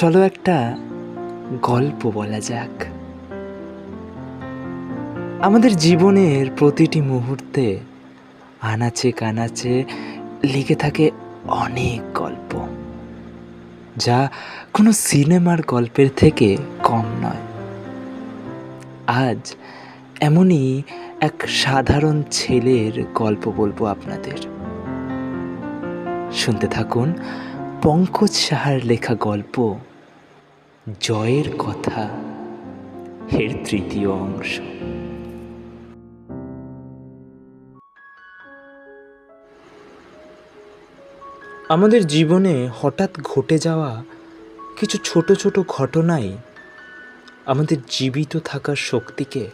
চলো একটা গল্প বলা যাক। আমাদের জীবনের প্রতিটি মুহূর্তে আনাচে কানাচে লেগে থাকে অনেক গল্প, যা কোনো সিনেমার গল্পের থেকে কম নয়। আজ এমনই এক সাধারণ ছেলের গল্প বলব আপনাদের। শুনতে থাকুন পঙ্কজ সাহার লেখা গল্প জয়ের কথা এর তৃতীয় অংশ। আমাদের জীবনে হঠাৎ ঘটে যাওয়া কিছু ছোট ছোট ঘটনাই আমাদের জীবিত থাকার শক্তিকে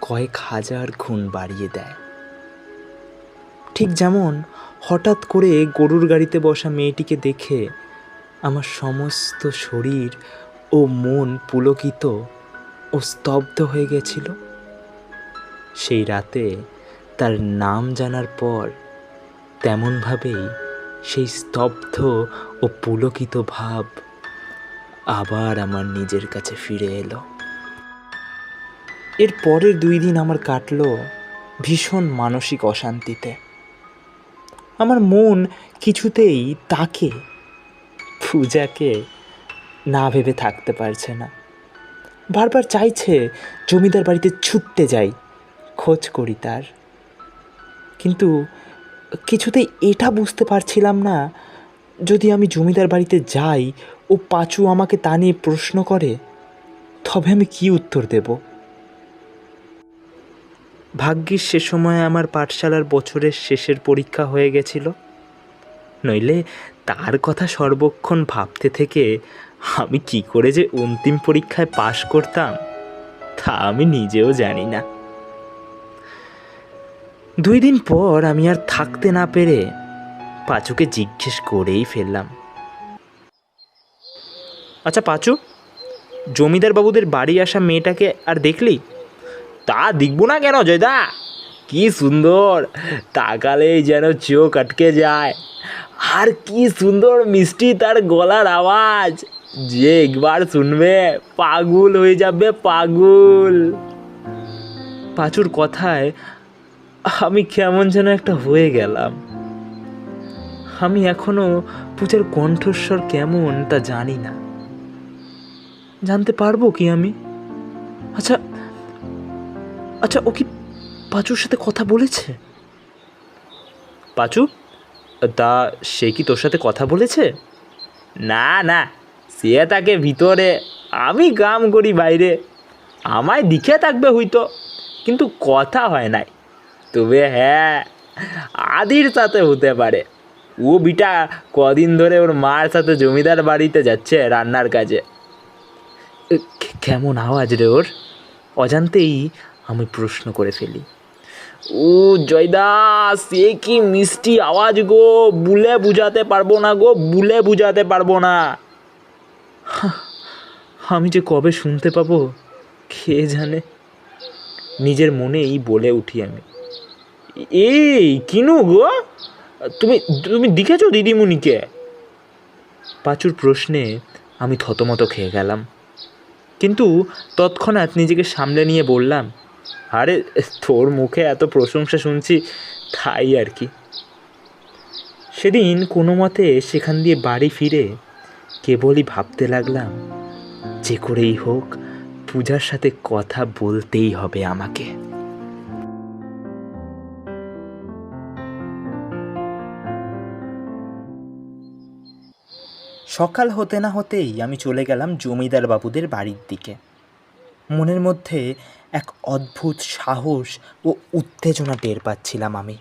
কয়েক হাজার গুণ বাড়িয়ে দেয়। ঠিক যেমন হঠাৎ করে গরুর গাড়িতে বসা মেয়েটিকে দেখে আমার সমস্ত শরীর ও মন পুলকিত ও স্তব্ধ হয়ে গেছিল। সেই রাতে তার নাম জানার পর তেমনভাবেই সেই স্তব্ধ ও পুলকিত ভাব আবার আমার নিজের কাছে ফিরে এলো। এর পরের দুই দিন আমার কাটলো ভীষণ মানসিক অশান্তিতে। আমার মন কিছুতেই তাকে পূজাকে না ভেবে থাকতে পারছে না। বারবার চাইছে জমিদার বাড়িতে ছুটতে যাই, খোঁজ করি তার। কিন্তু কিছুতেই এটা বুঝতে পারছিলাম না, যদি আমি জমিদার বাড়িতে যাই, ও পাঁচু আমাকে তা নিয়ে প্রশ্ন করে, তবে আমি কি উত্তর দেব? ভাগ্যিস সে সময় আমার পাঠশালার বছরের শেষের পরীক্ষা হয়ে গেছিল। নইলে তার কথা সর্বক্ষণ ভাবতে থেকে আমি কি করে যে অন্তিম পরীক্ষায় পাশ করতাম, তা আমি নিজেও জানি না। দুই দিন পর আমি আর থাকতে না পেরে পাঁচুকে জিজ্ঞেস করেই ফেললাম। আচ্ছা পাঁচু, জমিদার বাবুদের বাড়ি আসা মেয়েটাকে আর দেখলি? তা দেখব না কেন জয়দা? কি সুন্দর, তাকালেই যেন চোখ আটকে যায়। আর কি সুন্দর মিষ্টি তার গলার আওয়াজ। যে একবার শুনবে, পাগল হয়ে যাবে, পাগল। পাঁচুর কথায়, আমি কেমন যেন একটা হয়ে গেলাম। আমি এখনও পূজার কণ্ঠস্বর কেমন তা জানি না। জানতে পারব কি আমি? আচ্ছা আচ্ছা ও কি পাঁচুর সাথে কথা বলেছে? পাঁচু? তা সে কি তোর সাথে কথা বলেছে? না না, সে তাকে ভিতরে। আমি কাম করি বাইরে। আমায় দিখে থাকবে হইতো কিন্তু কথা হয় নাই। তবে হ্যাঁ আদির সাথে হতে পারে। ও বিটা কদিন ধরে ওর মার সাথে জমিদার বাড়িতে যাচ্ছে রান্নার কাজে। কেমন আওয়াজ রে ওর? অজান্তেই আমি প্রশ্ন করে ফেলি। ও জয়দাস, এ কি মিষ্টি আওয়াজ গো। বুলে বুঝাতে পারব না গো, বুলে বুঝাতে পারব না। আমি যে কবে শুনতে পাবো, কে জানে? নিজের মনেই বলে উঠি আমি। এই, কিনু গো, তুমি তুমি দেখেছ দিদিমণিকে? পাঁচুর প্রশ্নে আমি থতমত খেয়ে গেলাম। কিন্তু তৎক্ষণাৎ নিজেকে সামলে নিয়ে বললাম আরে, তোর মুখে এত প্রশংসা শুনছি, তাই আর কি। সেদিন কোনো মতে সেখান দিয়ে বাড়ি ফিরে কেবলই ভাবতে লাগলাম, যে করেই হোক, পূজার সাথে কথা বলতেই হবে আমাকে। সকাল হতে না হতেই আমি চলে গেলাম জমিদার বাবুদের বাড়ির দিকে। মনের মধ্যে এক অদ্ভুত সাহস ও উত্তেজনা টের পাচ্ছিলাম আমি।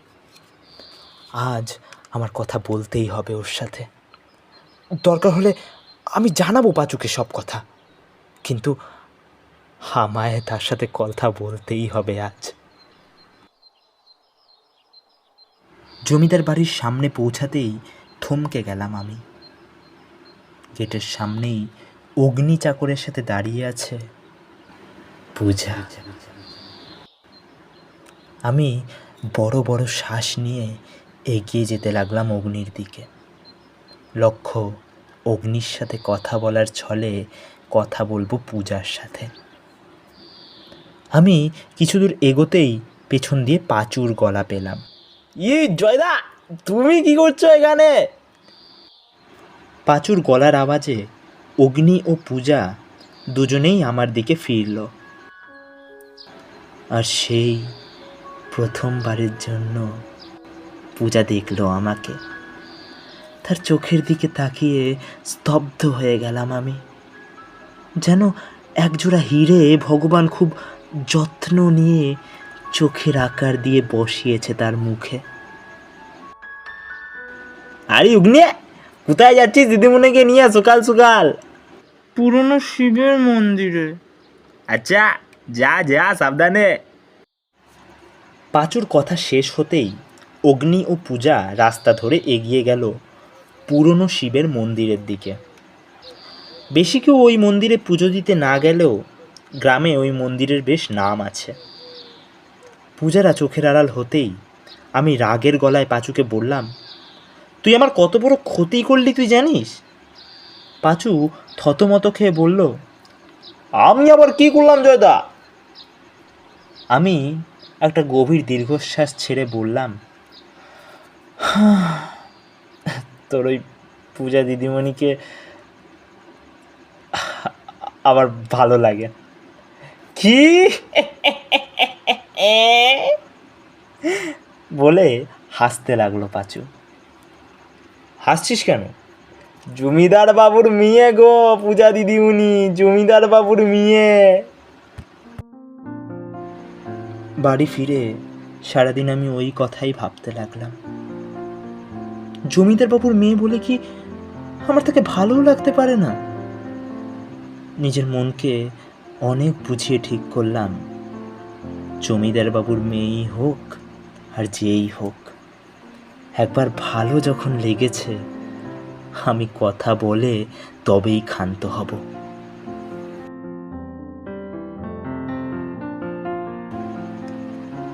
আজ আমার কথা বলতেই হবে ওর সাথে। দরকার হলে আমি জানাব পাচুকে সব কথা। কিন্তু আমায় তার সাথে কথা বলতেই হবে আজ। জমিদার বাড়ির সামনে পৌঁছাতেই থমকে গেলাম আমি। গেটের সামনেই অগ্নি চাকরের সাথে দাঁড়িয়ে আছে পূজা। আমি বড় বড় শ্বাস নিয়ে এগিয়ে যেতে লাগলাম অগ্নির দিকে। লক্ষ্য অগ্নির সাথে কথা বলার ছলে কথা বলব পূজার সাথে। আমি কিছু দূর এগোতেই পেছন দিয়ে পাঁচুর গলা পেলাম। ই জয়দা তুমি কি করছ এখানে? পাঁচুর গলার আওয়াজে অগ্নি ও পূজা দুজনেই আমার দিকে ফিরল। আর সেই প্রথমবারের জন্য পূজা দেখল আমাকে। তার চোখের দিকে তাকিয়ে স্তব্ধ হয়ে গেলাম আমি। যেন একজোড়া হিরে ভগবান খুব যত্ন নিয়ে চোখের আকার দিয়ে বসিয়েছে তার মুখে। আরে উগনে কোথায় যাচ্ছিস? দিদিমণিকে নিয়ে সকাল সকাল। পুরনো শিবের মন্দিরে। আচ্ছা যা যা, সাবধানে। পাঁচুর কথা শেষ হতেই অগ্নি ও পূজা রাস্তা ধরে এগিয়ে গেল পুরনো শিবের মন্দিরের দিকে। বেশি কেউ ওই মন্দিরে পুজো দিতে না গেলেও গ্রামে ওই মন্দিরের বেশ নাম আছে। পূজারা চোখের আড়াল হতেই আমি রাগের গলায় পাঁচুকে বললাম, তুই আমার কত বড় ক্ষতি করলি তুই জানিস? পাঁচু থতমত খেয়ে বলল, আমি আবার কি করলাম জয়দা? আমি একটা গভীর দীর্ঘশ্বাস ছেড়ে বললাম তোর ওই পূজা দিদিমণিকে আবার ভালো লাগে। কি? বলে হাসতে লাগল পাঁচু। হাসছিস কেন? জমিদার বাবুর মেয়ে গো, পূজা দিদিমণি জমিদার বাবুর মেয়ে। বাড়ি ফিরে সারাদিন আমি ওই কথাই ভাবতে লাগলাম। জমিদার বাবুর মেয়ে বলে কি আমার তাকে ভালোও লাগতে পারে না? নিজের মনকে অনেক বুঝিয়ে ঠিক করলাম। জমিদার বাবুর মেয়েই হোক আর যেই হোক, একবার ভালো যখন লেগেছে, আমি কথা বলে তবেই ক্ষান্ত হব।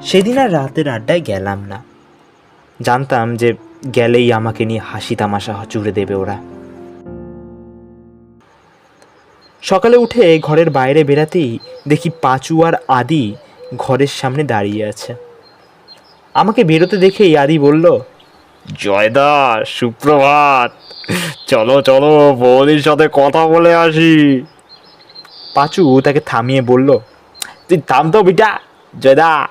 সেদিন আর রাতের আড্ডায় গেলাম না। জানতাম যে গেলেই আমাকে নিয়ে হাসি তামাশা জুড়ে দেবে ওরা। সকালে উঠে ঘরের বাইরে বেরাতেই দেখি পাঁচু আর আদি ঘরের সামনে দাঁড়িয়ে আছে। আমাকে বেরোতে দেখেই আদি বলল জয়দা সুপ্রভাত। চলো চলো বৌদির সাথে কথা বলে আসি। পাঁচু তাকে থামিয়ে বলল তুই থামতো বিটা জয়দা।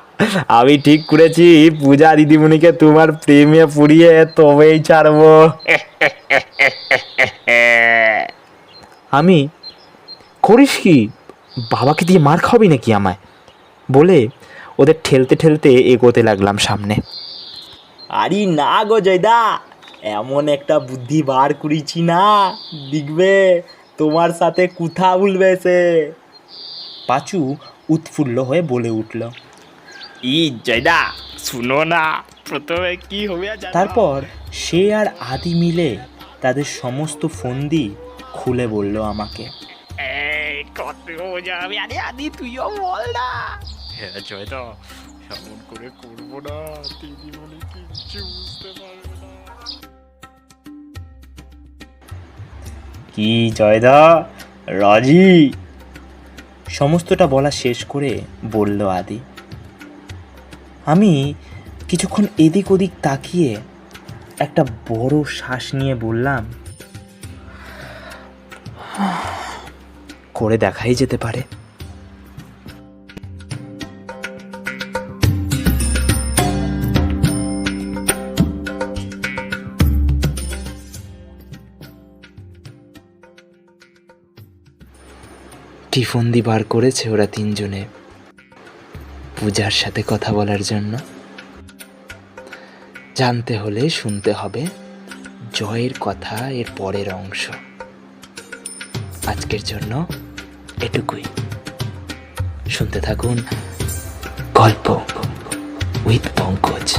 আমি ঠিক করেছি পূজা দিদিমণিকে তোমার প্রেমে পুড়িয়ে তবেই ছাড়বো। আমি করিস কি বাবাকে দিয়ে মার খাবি নাকি আমায়? বলে ওদের ঠেলতে ঠেলতে এগোতে লাগলাম সামনে। আরে না গো জয়দা এমন একটা বুদ্ধি বার করেছি না দেখবে তোমার সাথে কোথা বলবে সে। পাঁচু উৎফুল্ল হয়ে বলে উঠল। ই জয়দা শুনো না। প্রথমে কি হবে তারপর সে আর আদি মিলে তাদের সমস্ত ফন্দি খুলে বলল আমাকে। কত মজা হবে। আরে আদি তুইও বল না। হ্যাঁ জয়দা এমন করে করব না। দিদিমণি কিচ্ছু বুঝতে পারবে না। কি জয়দা রাজি? সমস্তটা বলা শেষ করে বলল আদি। আমি কিছুক্ষণ এদিক ওদিক তাকিয়ে একটা বড় শ্বাস নিয়ে বললাম, করে দেখাই যেতে পারে। টিফন্দি বার করেছে ওরা তিনজনে। পূজার সাথে কথা বলার জন্য। জানতে হলে শুনতে হবে জয়ের কথা, এর পরের অংশ। আজকের জন্য এটুকুই। শুনতে থাকুন গল্প উইথ পঙ্কজ।